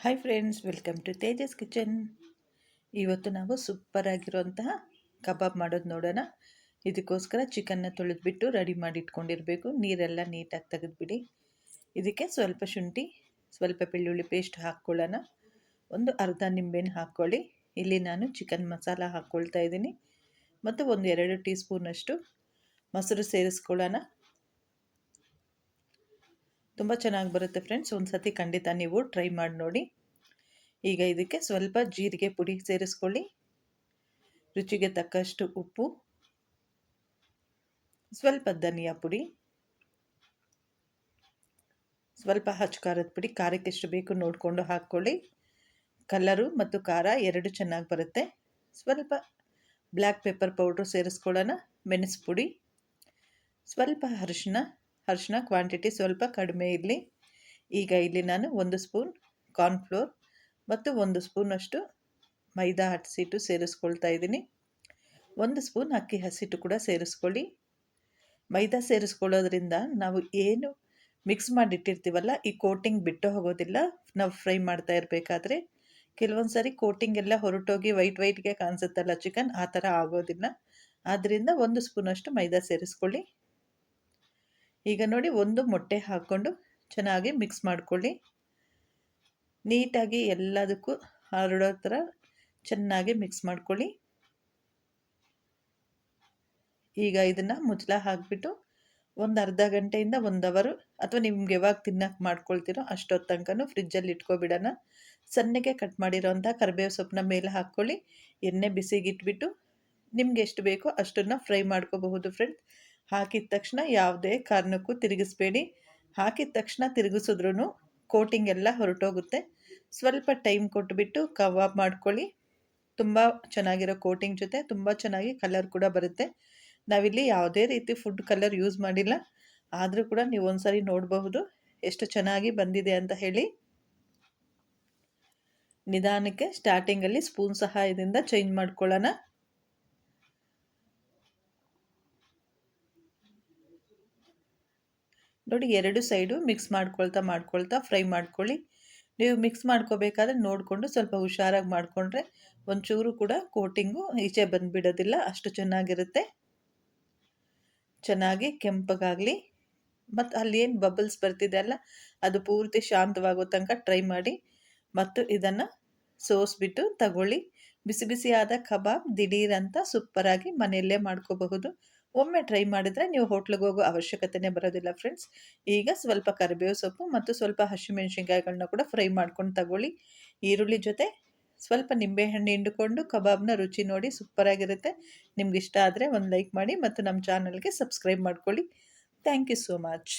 Hi friends welcome to Tejas kitchen ಇವತ್ತು ನಾವು super ಆಗಿರುವಂತಹ ಕಬಾಬ್ ಮಾಡೋದು ನೋಡೋಣ. ಇದಕ್ಕೋಸ್ಕರ ಚಿಕನ್ನ ತೊಳೆದ್ಬಿಟ್ಟು ರೆಡಿ ಮಾಡಿ ಇಟ್ಕೊಂಡಿರಬೇಕು. ನೀರೆಲ್ಲ ನೀಟಾಗಿ ತೆಗೆದುಬಿಡಿ. ಇದಕ್ಕೆ ಸ್ವಲ್ಪ ಶುಂಠಿ, ಸ್ವಲ್ಪ ಬೆಳ್ಳುಳ್ಳಿ ಪೇಸ್ಟ್ ಹಾಕ್ಕೊಳ್ಳೋಣ. ಒಂದು ಅರ್ಧ ನಿಂಬೆನ ಹಾಕ್ಕೊಳ್ಳಿ. ಇಲ್ಲಿ ನಾನು ಚಿಕನ್ ಮಸಾಲ ಹಾಕ್ಕೊಳ್ತಾ ಇದ್ದೀನಿ. ಮತ್ತು ಒಂದು ಎರಡು ಟೀ ಸ್ಪೂನಷ್ಟು ಮೊಸರು ಸೇರಿಸ್ಕೊಳ್ಳೋಣ. ತುಂಬ ಚೆನ್ನಾಗಿ ಬರುತ್ತೆ ಫ್ರೆಂಡ್ಸ್ ಒಂದು ಸತಿ ಖಂಡಿತ ನೀವು ಟ್ರೈ ಮಾಡಿ ನೋಡಿ. ಈಗ ಇದಕ್ಕೆ ಸ್ವಲ್ಪ ಜೀರಿಗೆ ಪುಡಿ ಸೇರಿಸ್ಕೊಳ್ಳಿ. ರುಚಿಗೆ ತಕ್ಕಷ್ಟು ಉಪ್ಪು. ಸ್ವಲ್ಪ ಧನಿಯಾ ಪುಡಿ. ಸ್ವಲ್ಪ ಹಚ್ಚು ಖಾರದ ಪುಡಿ. ಖಾರಕ್ಕೆ ಎಷ್ಟು ಬೇಕು ನೋಡಿಕೊಂಡು ಹಾಕ್ಕೊಳ್ಳಿ. ಕಲರು ಮತ್ತು ಖಾರ ಎರಡು ಚೆನ್ನಾಗಿ ಬರುತ್ತೆ. ಸ್ವಲ್ಪ ಬ್ಲ್ಯಾಕ್ ಪೆಪ್ಪರ್ ಪೌಡ್ರು ಸೇರಿಸ್ಕೊಳ್ಳೋಣ. ಮೆಣಸು ಪುಡಿ. ಸ್ವಲ್ಪ ಅರಿಶಿನ ಅರಿಶಿನ ಕ್ವಾಂಟಿಟಿ ಸ್ವಲ್ಪ ಕಡಿಮೆ ಇರಲಿ. ಈಗ ಇಲ್ಲಿ ನಾನು ಒಂದು ಸ್ಪೂನ್ ಕಾರ್ನ್ಫ್ಲೋರ್ ಮತ್ತು ಒಂದು ಸ್ಪೂನಷ್ಟು ಮೈದಾ ಹಸಿಟ್ಟು ಸೇರಿಸ್ಕೊಳ್ತಾ ಇದ್ದೀನಿ. ಒಂದು ಸ್ಪೂನ್ ಅಕ್ಕಿ ಹಸಿಟ್ಟು ಕೂಡ ಸೇರಿಸ್ಕೊಳ್ಳಿ. ಮೈದಾ ಸೇರಿಸ್ಕೊಳ್ಳೋದ್ರಿಂದ ನಾವು ಏನು ಮಿಕ್ಸ್ ಮಾಡಿಟ್ಟಿರ್ತೀವಲ್ಲ, ಈ ಕೋಟಿಂಗ್ ಬಿಟ್ಟು ಹೋಗೋದಿಲ್ಲ. ನಾವು ಫ್ರೈ ಮಾಡ್ತಾ ಇರಬೇಕಾದ್ರೆ ಕೆಲವೊಂದು ಸಾರಿ ಕೋಟಿಂಗ್ ಎಲ್ಲ ಹೊರಟೋಗಿ ವೈಟ್ ವೈಟ್ಗೆ ಕಾಣಿಸುತ್ತಲ್ಲ ಚಿಕನ್ ಆ ಥರ ಆಗೋದಿಲ್ಲ. ಆದ್ದರಿಂದ ಒಂದು ಸ್ಪೂನಷ್ಟು ಮೈದಾ ಸೇರಿಸ್ಕೊಳ್ಳಿ. ಈಗ ನೋಡಿ ಒಂದು ಮೊಟ್ಟೆ ಹಾಕ್ಕೊಂಡು ಚೆನ್ನಾಗಿ ಮಿಕ್ಸ್ ಮಾಡ್ಕೊಳ್ಳಿ. ನೀಟಾಗಿ ಎಲ್ಲದಕ್ಕೂ ಹರಡೋ ಥರ ಚೆನ್ನಾಗಿ ಮಿಕ್ಸ್ ಮಾಡ್ಕೊಳ್ಳಿ. ಈಗ ಇದನ್ನು ಮುಚ್ಚಲ ಹಾಕಿಬಿಟ್ಟು ಒಂದು ಅರ್ಧ ಗಂಟೆಯಿಂದ ಒಂದು ಅವರು ಅಥವಾ ನಿಮ್ಗೆ ಯಾವಾಗ ತಿನ್ನಕ್ಕೆ ಮಾಡ್ಕೊಳ್ತೀರೋ ಅಷ್ಟೊತ್ತು ತನಕನೂ ಫ್ರಿಜ್ಜಲ್ಲಿ ಇಟ್ಕೊಬಿಡೋಣ. ಸಣ್ಣಗೆ ಕಟ್ ಮಾಡಿರೋವಂಥ ಕರಿಬೇವು ಸೊಪ್ಪನ್ನ ಮೇಲೆ ಹಾಕ್ಕೊಳ್ಳಿ. ಎಣ್ಣೆ ಬಿಸಿಗಿಟ್ಬಿಟ್ಟು ನಿಮ್ಗೆ ಎಷ್ಟು ಬೇಕೋ ಅಷ್ಟನ್ನು ಫ್ರೈ ಮಾಡ್ಕೋಬಹುದು ಫ್ರೆಂಡ್ಸ್ ಹಾಕಿದ ತಕ್ಷಣ ಯಾವುದೇ ಕಾರಣಕ್ಕೂ ತಿರುಗಿಸ್ಬೇಡಿ. ಹಾಕಿದ ತಕ್ಷಣ ತಿರುಗಿಸಿದ್ರೂ ಕೋಟಿಂಗ್ ಎಲ್ಲ ಹೊರಟೋಗುತ್ತೆ. ಸ್ವಲ್ಪ ಟೈಮ್ ಕೊಟ್ಬಿಟ್ಟು ಕಬಾಬ್ ಮಾಡ್ಕೊಳ್ಳಿ. ತುಂಬ ಚೆನ್ನಾಗಿರೋ ಕೋಟಿಂಗ್ ಜೊತೆ ತುಂಬ ಚೆನ್ನಾಗಿ ಕಲರ್ ಕೂಡ ಬರುತ್ತೆ. ನಾವಿಲ್ಲಿ ಯಾವುದೇ ರೀತಿ ಫುಡ್ ಕಲರ್ ಯೂಸ್ ಮಾಡಿಲ್ಲ. ಆದರೂ ಕೂಡ ನೀವು ಒಂದ್ಸರಿ ನೋಡಬಹುದು ಎಷ್ಟು ಚೆನ್ನಾಗಿ ಬಂದಿದೆ ಅಂತ ಹೇಳಿ. ನಿಧಾನಕ್ಕೆ ಸ್ಟಾರ್ಟಿಂಗಲ್ಲಿ ಸ್ಪೂನ್ ಸಹಾಯದಿಂದ ಚೇಂಜ್ ಮಾಡ್ಕೊಳ್ಳೋಣ. ನೋಡಿ ಎರಡು ಸೈಡು ಮಿಕ್ಸ್ ಮಾಡ್ಕೊಳ್ತಾ ಮಾಡ್ಕೊಳ್ತಾ ಫ್ರೈ ಮಾಡ್ಕೊಳ್ಳಿ. ನೀವು ಮಿಕ್ಸ್ ಮಾಡ್ಕೋಬೇಕಾದ್ರೆ ನೋಡಿಕೊಂಡು ಸ್ವಲ್ಪ ಹುಷಾರಾಗಿ ಮಾಡಿಕೊಂಡ್ರೆ ಒಂಚೂರು ಕೂಡ ಕೋಟಿಂಗು ಈಚೆ ಬಂದುಬಿಡೋದಿಲ್ಲ, ಅಷ್ಟು ಚೆನ್ನಾಗಿರುತ್ತೆ. ಚೆನ್ನಾಗಿ ಕೆಂಪಗಾಗಲಿ. ಮತ್ತು ಅಲ್ಲಿ ಏನು ಬಬಲ್ಸ್ ಬರ್ತಿದೆ ಅಲ್ಲ, ಅದು ಪೂರ್ತಿ ಶಾಂತವಾಗೋ ತನಕ ಟ್ರೈ ಮಾಡಿ. ಮತ್ತು ಇದನ್ನು ಸೋಸ್ಬಿಟ್ಟು ತಗೊಳ್ಳಿ. ಬಿಸಿ ಬಿಸಿಯಾದ ಕಬಾಬ್ ದಿಢೀರಂತ ಸೂಪರಾಗಿ ಮನೆಯಲ್ಲೇ ಮಾಡ್ಕೋಬಹುದು. ಒಮ್ಮೆ ಟ್ರೈ ಮಾಡಿದರೆ ನೀವು ಹೋಟ್ಲಿಗೆ ಹೋಗೋ ಅವಶ್ಯಕತೆನೇ ಬರೋದಿಲ್ಲ ಫ್ರೆಂಡ್ಸ್ ಈಗ ಸ್ವಲ್ಪ ಕರಿಬೇವು ಸೊಪ್ಪು ಮತ್ತು ಸ್ವಲ್ಪ ಹಸಿಮೆಣ್ಸಿನ್ಕಾಯಿಗಳನ್ನ ಕೂಡ ಫ್ರೈ ಮಾಡ್ಕೊಂಡು ತಗೊಳ್ಳಿ. ಈರುಳ್ಳಿ ಜೊತೆ ಸ್ವಲ್ಪ ನಿಂಬೆಹಣ್ಣು ಹಿಂಡ್ಕೊಂಡು ಕಬಾಬ್ನ ರುಚಿ ನೋಡಿ ಸೂಪರಾಗಿರುತ್ತೆ. ನಿಮ್ಗೆ ಇಷ್ಟ ಆದರೆ ಒಂದು ಲೈಕ್ ಮಾಡಿ ಮತ್ತು ನಮ್ಮ ಚಾನಲ್ಗೆ ಸಬ್ಸ್ಕ್ರೈಬ್ ಮಾಡ್ಕೊಳ್ಳಿ. Thank you so much